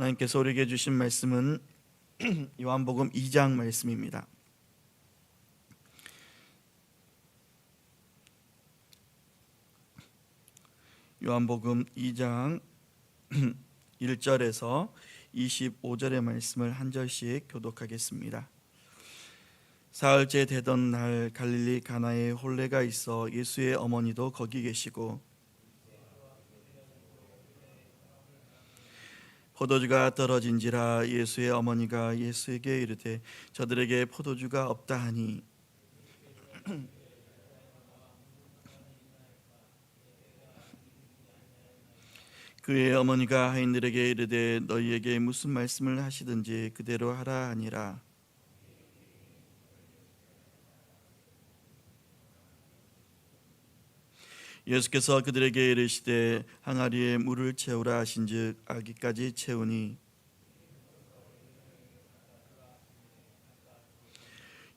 하나님께서 우리에게 주신 말씀은 요한복음 2장 말씀입니다. 요한복음 2장 1절에서 25절의 말씀을 한 절씩 교독하겠습니다. 사흘째 되던 날 갈릴리 가나에 혼례가 있어 예수의 어머니도 거기 계시고 포도주가 떨어진지라 예수의 어머니가 예수에게 이르되 저들에게 포도주가 없다 하니. 그의 어머니가 하인들에게 이르되 너희에게 무슨 말씀을 하시든지 그대로 하라 하니라 예수께서 그들에게 이르시되 항아리에 물을 채우라 하신즉 아기까지 채우니.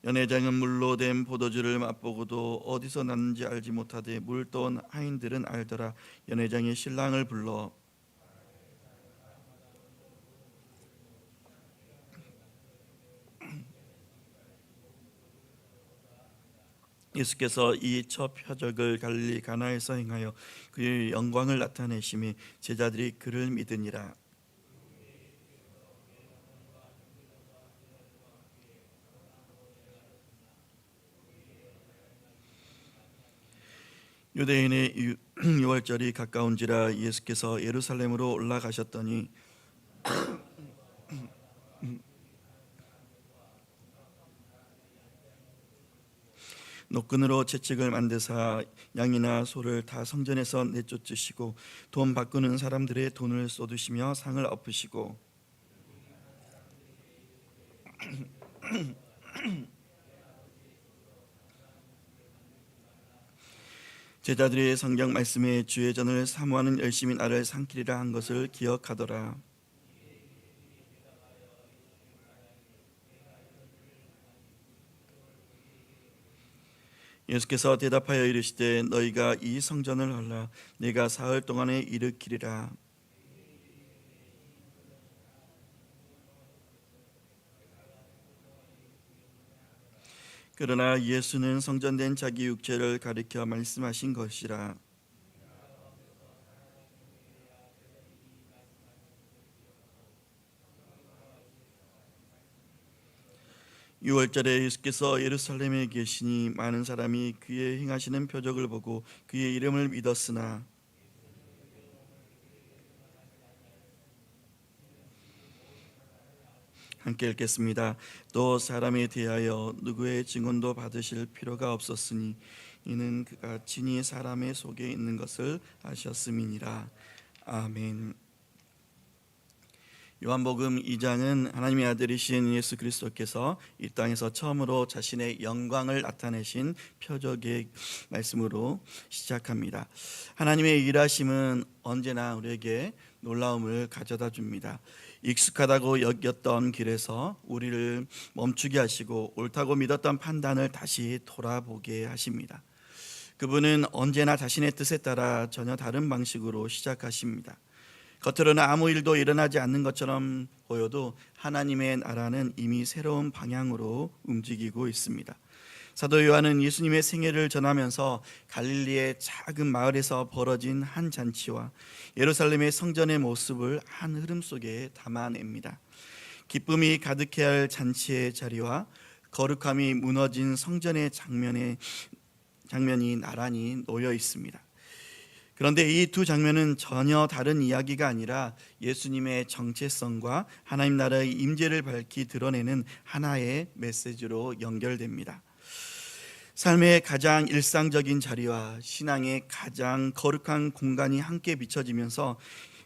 연회장은 물로 된 포도주를 맛보고도 어디서 났는지 알지 못하되 물 떠온 하인들은 알더라. 연회장이 신랑을 불러 예수께서 이 첫 표적을 갈릴리 가나에서 행하여 그의 영광을 나타내심에 제자들이 그를 믿으니라. 유대인의 유- 유월절이 가까운지라 예수께서 예루살렘으로 올라가셨더니 노끈으로 채찍을 만드사 양이나 소를 다 성전에서 내쫓으시고 돈 바꾸는 사람들의 돈을 쏟으시며 상을 엎으시고 제자들이 성경 말씀에 주의 전을 사모하는 열심히 나를 삼키리라 한 것을 기억하더라. 예수께서 대답하여 이르시되 너희가 이 성전을 헐라. 내가 사흘 동안에 일으키리라. 그러나 예수는 성전된 자기 육체를 가리켜 말씀하신 것이라 유월절에 예수께서 예루살렘에 계시니 많은 사람이 그의 행하시는 표적을 보고 그의 이름을 믿었으나 함께 읽겠습니다. 또 사람에 대하여 누구의 증언도 받으실 필요가 없었으니 이는 그가 친히 사람의 속에 있는 것을 아셨음이니라. 아멘. 요한복음 2장은 하나님의 아들이신 예수 그리스도께서 이 땅에서 처음으로 자신의 영광을 나타내신 표적의 말씀으로 시작합니다. 하나님의 일하심은 언제나 우리에게 놀라움을 가져다 줍니다. 익숙하다고 여겼던 길에서 우리를 멈추게 하시고 옳다고 믿었던 판단을 다시 돌아보게 하십니다. 그분은 언제나 자신의 뜻에 따라 전혀 다른 방식으로 시작하십니다. 겉으로는 아무 일도 일어나지 않는 것처럼 보여도 하나님의 나라는 이미 새로운 방향으로 움직이고 있습니다. 사도 요한은 예수님의 생애를 전하면서 갈릴리의 작은 마을에서 벌어진 한 잔치와 예루살렘의 성전의 모습을 한 흐름 속에 담아냅니다. 기쁨이 가득해야 할 잔치의 자리와 거룩함이 무너진 성전의 장면에 장면이 나란히 놓여 있습니다. 그런데 이 두 장면은 전혀 다른 이야기가 아니라 예수님의 정체성과 하나님 나라의 임재를 밝히 드러내는 하나의 메시지로 연결됩니다. 삶의 가장 일상적인 자리와 신앙의 가장 거룩한 공간이 함께 비춰지면서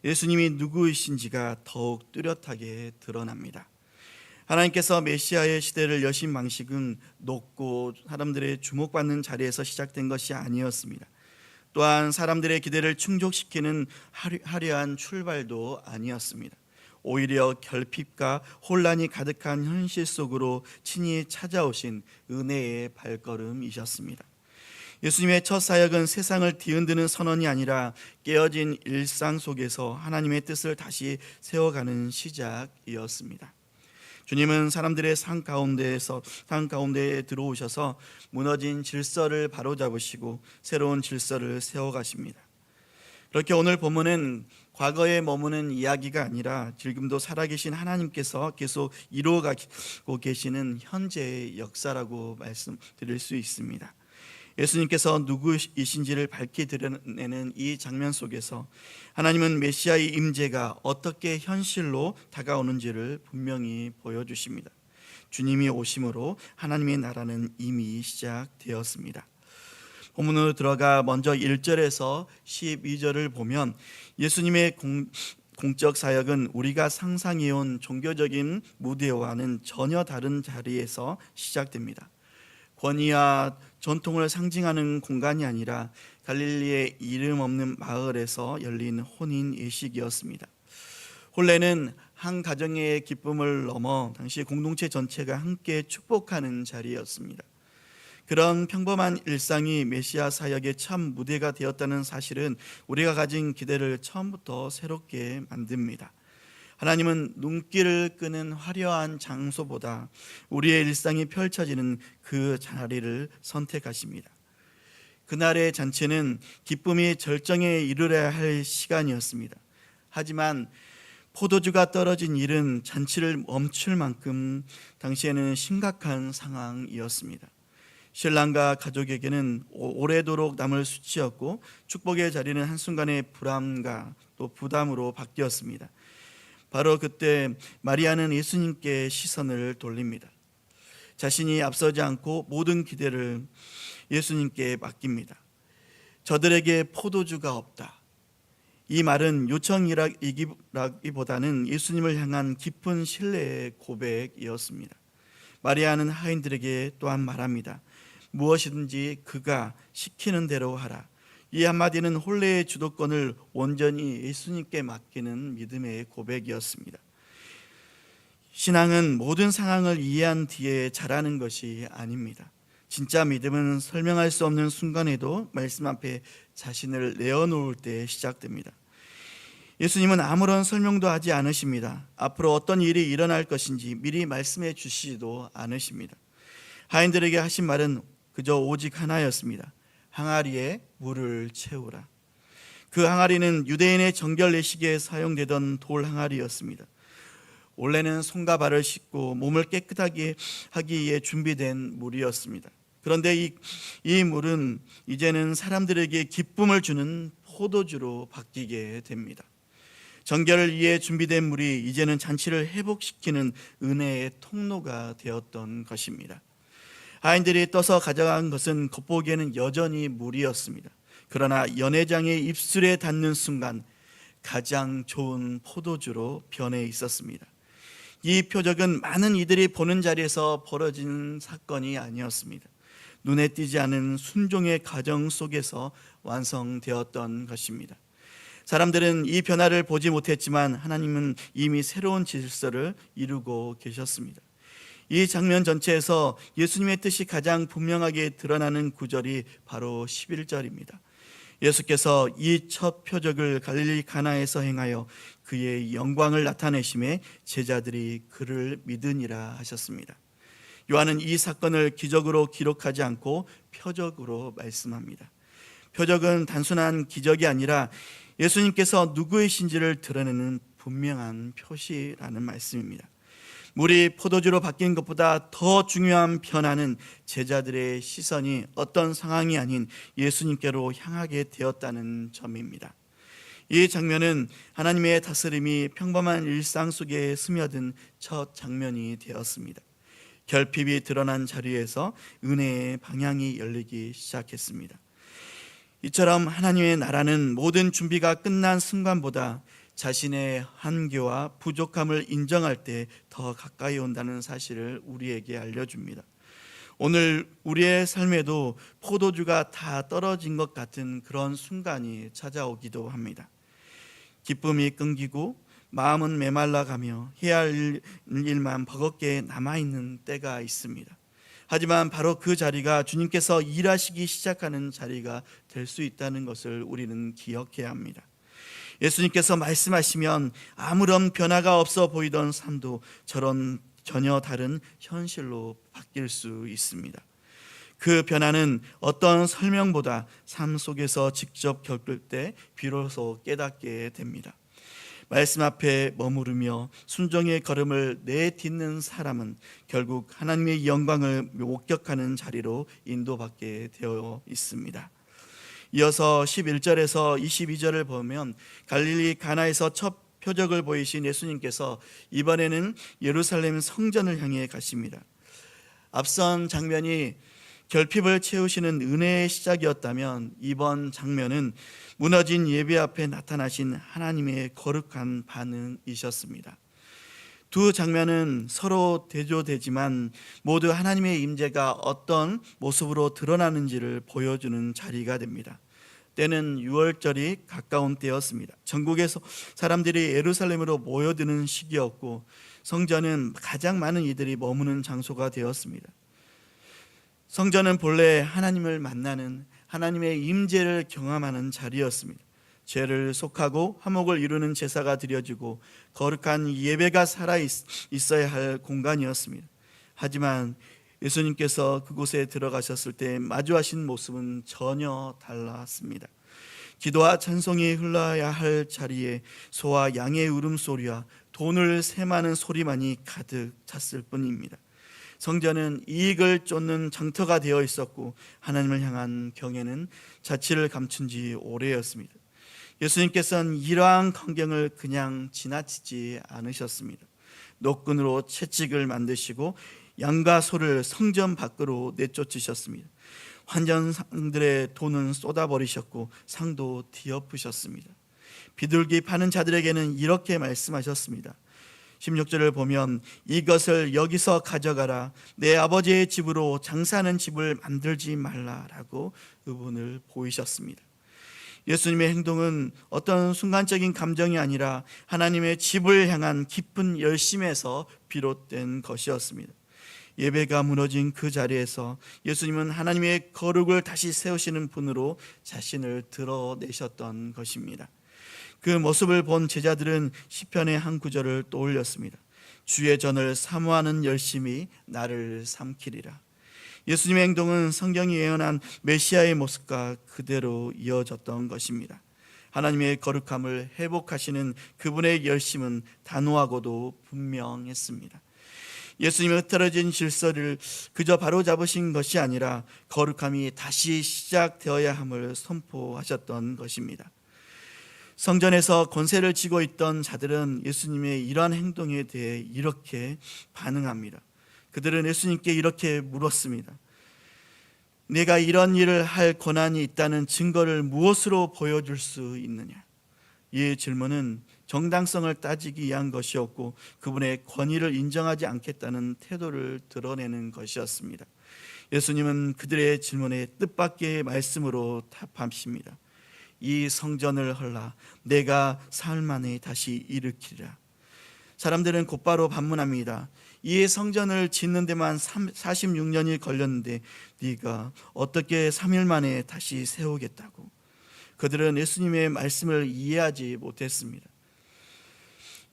예수님이 누구이신지가 더욱 뚜렷하게 드러납니다. 하나님께서 메시아의 시대를 여신 방식은 높고 사람들의 주목받는 자리에서 시작된 것이 아니었습니다. 또한 사람들의 기대를 충족시키는 화려- 화려한 출발도 아니었습니다. 오히려 결핍과 혼란이 가득한 현실 속으로 친히 찾아오신 은혜의 발걸음이셨습니다. 예수님의 첫 사역은 세상을 뒤흔드는 선언이 아니라 깨어진 일상 속에서 하나님의 뜻을 다시 세워가는 시작이었습니다. 주님은 사람들의 상 가운데에서 상 가운데에 들어오셔서 무너진 질서를 바로잡으시고 새로운 질서를 세워 가십니다. 그렇게 오늘 본문은 과거에 머무는 이야기가 아니라 지금도 살아계신 하나님께서 계속 이루어가고 계시는 현재의 역사라고 말씀드릴 수 있습니다. 예수님께서 누구이신지를 밝히 드러내는 이 장면 속에서 하나님은 메시아의 임재가 어떻게 현실로 다가오는지를 분명히 보여주십니다. 주님이 오심으로 하나님의 나라는 이미 시작되었습니다. 본문으로 들어가 먼저 1절에서 12절을 보면 예수님의 공, 공적 사역은 우리가 상상해온 종교적인 무대와는 전혀 다른 자리에서 시작됩니다. 권위와 전통을 상징하는 공간이 아니라 갈릴리의 이름 없는 마을에서 열린 혼인 예식이었습니다. 혼례는 한 가정의 기쁨을 넘어 당시 공동체 전체가 함께 축복하는 자리였습니다. 그런 평범한 일상이 메시아 사역의 참 무대가 되었다는 사실은 우리가 가진 기대를 처음부터 새롭게 만듭니다. 하나님은 눈길을 끄는 화려한 장소보다 우리의 일상이 펼쳐지는 그 자리를 선택하십니다. 그날의 잔치는 기쁨이 절정에 이르러야 할 시간이었습니다. 하지만 포도주가 떨어진 일은 잔치를 멈출 만큼 당시에는 심각한 상황이었습니다. 신랑과 가족에게는 오래도록 남을 수치였고 축복의 자리는 한순간에 불안과 또 부담으로 바뀌었습니다. 바로 그때 마리아는 예수님께 시선을 돌립니다. 자신이 앞서지 않고 모든 기대를 예수님께 맡깁니다. 저들에게 포도주가 없다. 이 말은 요청이라기보다는 예수님을 향한 깊은 신뢰의 고백이었습니다. 마리아는 하인들에게 또한 말합니다. 무엇이든지 그가 시키는 대로 하라. 이 한마디는 혼례의 주도권을 온전히 예수님께 맡기는 믿음의 고백이었습니다. 신앙은 모든 상황을 이해한 뒤에 자라는 것이 아닙니다. 진짜 믿음은 설명할 수 없는 순간에도 말씀 앞에 자신을 내어놓을 때 시작됩니다. 예수님은 아무런 설명도 하지 않으십니다. 앞으로 어떤 일이 일어날 것인지 미리 말씀해 주시지도 않으십니다. 하인들에게 하신 말은 그저 오직 하나였습니다. 항아리에 물을 채우라. 그 항아리는 유대인의 정결 내시기에 사용되던 돌 항아리였습니다. 원래는 손과 발을 씻고 몸을 깨끗하게 하기 위해 준비된 물이었습니다. 그런데 이, 이 물은 이제는 사람들에게 기쁨을 주는 포도주로 바뀌게 됩니다. 정결을 위해 준비된 물이 이제는 잔치를 회복시키는 은혜의 통로가 되었던 것입니다. 하인들이 떠서 가져간 것은 겉보기에는 여전히 물이었습니다. 그러나 연회장의 입술에 닿는 순간 가장 좋은 포도주로 변해 있었습니다. 이 표적은 많은 이들이 보는 자리에서 벌어진 사건이 아니었습니다. 눈에 띄지 않은 순종의 과정 속에서 완성되었던 것입니다. 사람들은 이 변화를 보지 못했지만 하나님은 이미 새로운 질서를 이루고 계셨습니다. 이 장면 전체에서 예수님의 뜻이 가장 분명하게 드러나는 구절이 바로 11절입니다. 예수께서 이 첫 표적을 갈릴리 가나에서 행하여 그의 영광을 나타내심에 제자들이 그를 믿으니라 하셨습니다. 요한은 이 사건을 기적으로 기록하지 않고 표적으로 말씀합니다. 표적은 단순한 기적이 아니라 예수님께서 누구이신지를 드러내는 분명한 표시라는 말씀입니다. 물이 포도주로 바뀐 것보다 더 중요한 변화는 제자들의 시선이 어떤 상황이 아닌 예수님께로 향하게 되었다는 점입니다. 이 장면은 하나님의 다스림이 평범한 일상 속에 스며든 첫 장면이 되었습니다. 결핍이 드러난 자리에서 은혜의 방향이 열리기 시작했습니다. 이처럼 하나님의 나라는 모든 준비가 끝난 순간보다 자신의 한계와 부족함을 인정할 때 더 가까이 온다는 사실을 우리에게 알려줍니다. 오늘 우리의 삶에도 포도주가 다 떨어진 것 같은 그런 순간이 찾아오기도 합니다. 기쁨이 끊기고 마음은 메말라 가며 해야 할 일만 버겁게 남아 있는 때가 있습니다. 하지만 바로 그 자리가 주님께서 일하시기 시작하는 자리가 될 수 있다는 것을 우리는 기억해야 합니다. 예수님께서 말씀하시면 아무런 변화가 없어 보이던 삶도 저런 전혀 다른 현실로 바뀔 수 있습니다. 그 변화는 어떤 설명보다 삶 속에서 직접 겪을 때 비로소 깨닫게 됩니다. 말씀 앞에 머무르며 순종의 걸음을 내딛는 사람은 결국 하나님의 영광을 목격하는 자리로 인도받게 되어 있습니다. 이어서 11절에서 22절을 보면 갈릴리 가나에서 첫 표적을 보이신 예수님께서 이번에는 예루살렘 성전을 향해 가십니다. 앞선 장면이 결핍을 채우시는 은혜의 시작이었다면 이번 장면은 무너진 예배 앞에 나타나신 하나님의 거룩한 반응이셨습니다. 두 장면은 서로 대조되지만 모두 하나님의 임재가 어떤 모습으로 드러나는지를 보여주는 자리가 됩니다. 때는 6월절이 가까운 때였습니다. 전국에서 사람들이 예루살렘으로 모여드는 시기였고 성전은 가장 많은 이들이 머무는 장소가 되었습니다. 성전은 본래 하나님을 만나는 하나님의 임재를 경험하는 자리였습니다. 죄를 속하고 화목을 이루는 제사가 드려지고 거룩한 예배가 살아 있어야 할 공간이었습니다. 하지만 예수님께서 그곳에 들어가셨을 때 마주하신 모습은 전혀 달랐습니다. 기도와 찬송이 흘러야 할 자리에 소와 양의 울음소리와 돈을 세마는 소리만이 가득 찼을 뿐입니다. 성전은 이익을 쫓는 장터가 되어 있었고 하나님을 향한 경애는 자취를 감춘 지 오래였습니다. 예수님께서는 이러한 광경을 그냥 지나치지 않으셨습니다. 노끈으로 채찍을 만드시고 양과 소를 성전 밖으로 내쫓으셨습니다. 환전상들의 돈은 쏟아버리셨고 상도 뒤엎으셨습니다. 비둘기 파는 자들에게는 이렇게 말씀하셨습니다. 16절을 보면 이것을 여기서 가져가라 내 아버지의 집으로 장사하는 집을 만들지 말라라고 의문을 보이셨습니다. 예수님의 행동은 어떤 순간적인 감정이 아니라 하나님의 집을 향한 깊은 열심에서 비롯된 것이었습니다. 예배가 무너진 그 자리에서 예수님은 하나님의 거룩을 다시 세우시는 분으로 자신을 드러내셨던 것입니다. 그 모습을 본 제자들은 시편의 한 구절을 떠올렸습니다. 주의 전을 사모하는 열심이 나를 삼키리라. 예수님의 행동은 성경이 예언한 메시아의 모습과 그대로 이어졌던 것입니다. 하나님의 거룩함을 회복하시는 그분의 열심은 단호하고도 분명했습니다. 예수님의 흐트러진 질서를 그저 바로 잡으신 것이 아니라 거룩함이 다시 시작되어야 함을 선포하셨던 것입니다. 성전에서 권세를 쥐고 있던 자들은 예수님의 이러한 행동에 대해 이렇게 반응합니다. 그들은 예수님께 이렇게 물었습니다. 내가 이런 일을 할 권한이 있다는 증거를 무엇으로 보여줄 수 있느냐? 이 질문은 정당성을 따지기 위한 것이었고 그분의 권위를 인정하지 않겠다는 태도를 드러내는 것이었습니다. 예수님은 그들의 질문에 뜻밖의 말씀으로 답하십니다. 이 성전을 헐라 내가 사흘 만에 다시 일으키리라. 사람들은 곧바로 반문합니다. 이 성전을 짓는 데만 46년이 걸렸는데 네가 어떻게 3일 만에 다시 세우겠다고? 그들은 예수님의 말씀을 이해하지 못했습니다.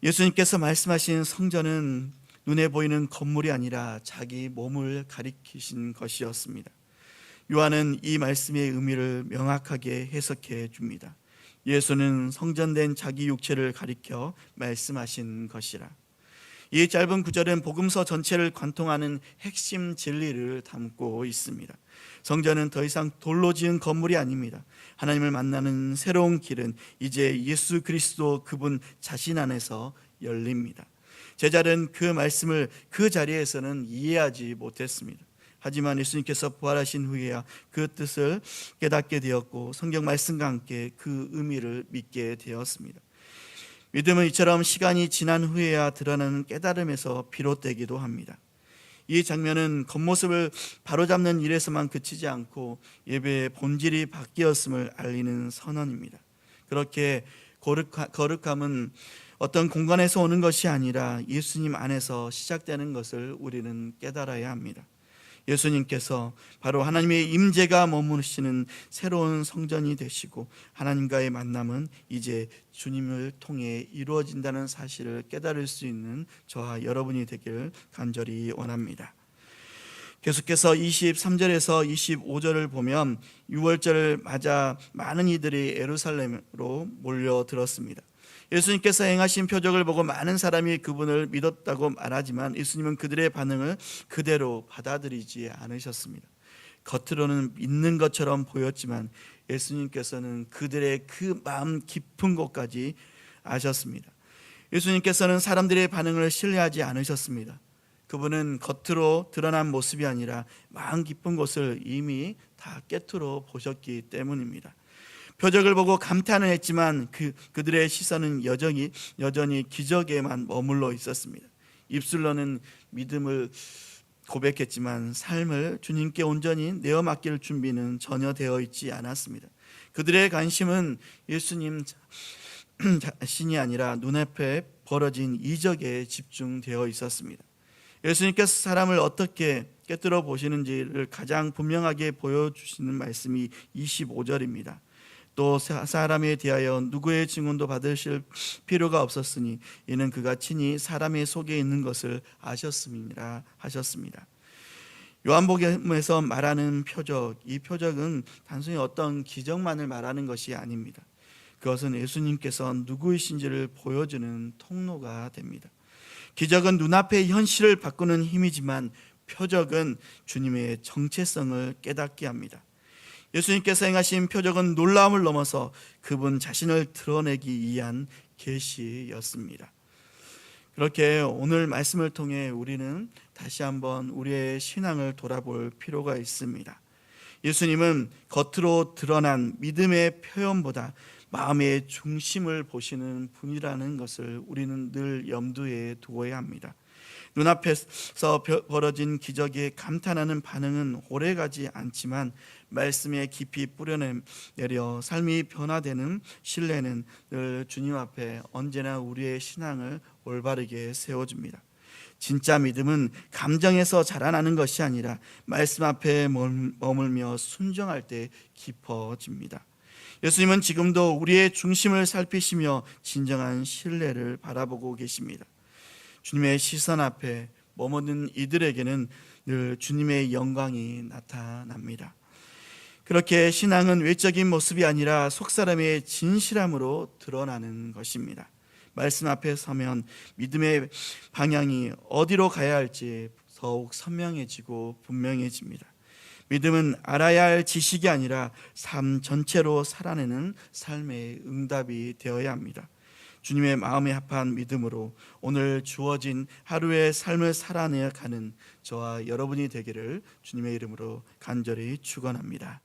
예수님께서 말씀하신 성전은 눈에 보이는 건물이 아니라 자기 몸을 가리키신 것이었습니다. 요한은 이 말씀의 의미를 명확하게 해석해 줍니다. 예수는 성전된 자기 육체를 가리켜 말씀하신 것이라. 이 짧은 구절은 복음서 전체를 관통하는 핵심 진리를 담고 있습니다. 성전은 더 이상 돌로 지은 건물이 아닙니다. 하나님을 만나는 새로운 길은 이제 예수 그리스도 그분 자신 안에서 열립니다. 제자는 그 말씀을 그 자리에서는 이해하지 못했습니다. 하지만 예수님께서 부활하신 후에야 그 뜻을 깨닫게 되었고 성경 말씀과 함께 그 의미를 믿게 되었습니다. 믿음은 이처럼 시간이 지난 후에야 드러나는 깨달음에서 비롯되기도 합니다. 이 장면은 겉모습을 바로잡는 일에서만 그치지 않고 예배의 본질이 바뀌었음을 알리는 선언입니다. 그렇게 거룩함은 어떤 공간에서 오는 것이 아니라 예수님 안에서 시작되는 것을 우리는 깨달아야 합니다. 예수님께서 바로 하나님의 임재가 머무르시는 새로운 성전이 되시고 하나님과의 만남은 이제 주님을 통해 이루어진다는 사실을 깨달을 수 있는 저와 여러분이 되길 간절히 원합니다. 계속해서 23절에서 25절을 보면 6월절을 맞아 많은 이들이 예루살렘으로 몰려들었습니다. 예수님께서 행하신 표적을 보고 많은 사람이 그분을 믿었다고 말하지만 예수님은 그들의 반응을 그대로 받아들이지 않으셨습니다. 겉으로는 믿는 것처럼 보였지만 예수님께서는 그들의 그 마음 깊은 곳까지 아셨습니다. 예수님께서는 사람들의 반응을 신뢰하지 않으셨습니다. 그분은 겉으로 드러난 모습이 아니라 마음 깊은 곳을 이미 다 깨트로 보셨기 때문입니다. 표적을 보고 감탄을 했지만 그 그들의 시선은 여전히 여전히 기적에만 머물러 있었습니다. 입술로는 믿음을 고백했지만 삶을 주님께 온전히 내어 맡길 준비는 전혀 되어 있지 않았습니다. 그들의 관심은 예수님 자신이 아니라 눈앞에 벌어진 이적에 집중되어 있었습니다. 예수님께서 사람을 어떻게 깨뜨려 보시는지를 가장 분명하게 보여주시는 말씀이 25절입니다. 또 사람에 대하여 누구의 증언도 받으실 필요가 없었으니 이는 그가 친히 사람의 속에 있는 것을 아셨음이라 하셨습니다. 요한복음에서 말하는 표적, 이 표적은 단순히 어떤 기적만을 말하는 것이 아닙니다. 그것은 예수님께서 누구이신지를 보여주는 통로가 됩니다. 기적은 눈앞의 현실을 바꾸는 힘이지만 표적은 주님의 정체성을 깨닫게 합니다. 예수님께서 행하신 표적은 놀라움을 넘어서 그분 자신을 드러내기 위한 계시였습니다. 그렇게 오늘 말씀을 통해 우리는 다시 한번 우리의 신앙을 돌아볼 필요가 있습니다. 예수님은 겉으로 드러난 믿음의 표현보다 마음의 중심을 보시는 분이라는 것을 우리는 늘 염두에 두어야 합니다. 눈앞에서 벌어진 기적에 감탄하는 반응은 오래가지 않지만 말씀에 깊이 뿌려내려 삶이 변화되는 신뢰는 늘 주님 앞에 언제나 우리의 신앙을 올바르게 세워줍니다. 진짜 믿음은 감정에서 자라나는 것이 아니라 말씀 앞에 머물며 순정할 때 깊어집니다. 예수님은 지금도 우리의 중심을 살피시며 진정한 신뢰를 바라보고 계십니다. 주님의 시선 앞에 머무는 이들에게는 늘 주님의 영광이 나타납니다. 그렇게 신앙은 외적인 모습이 아니라 속사람의 진실함으로 드러나는 것입니다. 말씀 앞에 서면 믿음의 방향이 어디로 가야 할지 더욱 선명해지고 분명해집니다. 믿음은 알아야 할 지식이 아니라 삶 전체로 살아내는 삶의 응답이 되어야 합니다. 주님의 마음에 합한 믿음으로 오늘 주어진 하루의 삶을 살아내야 가는 저와 여러분이 되기를 주님의 이름으로 간절히 축원합니다.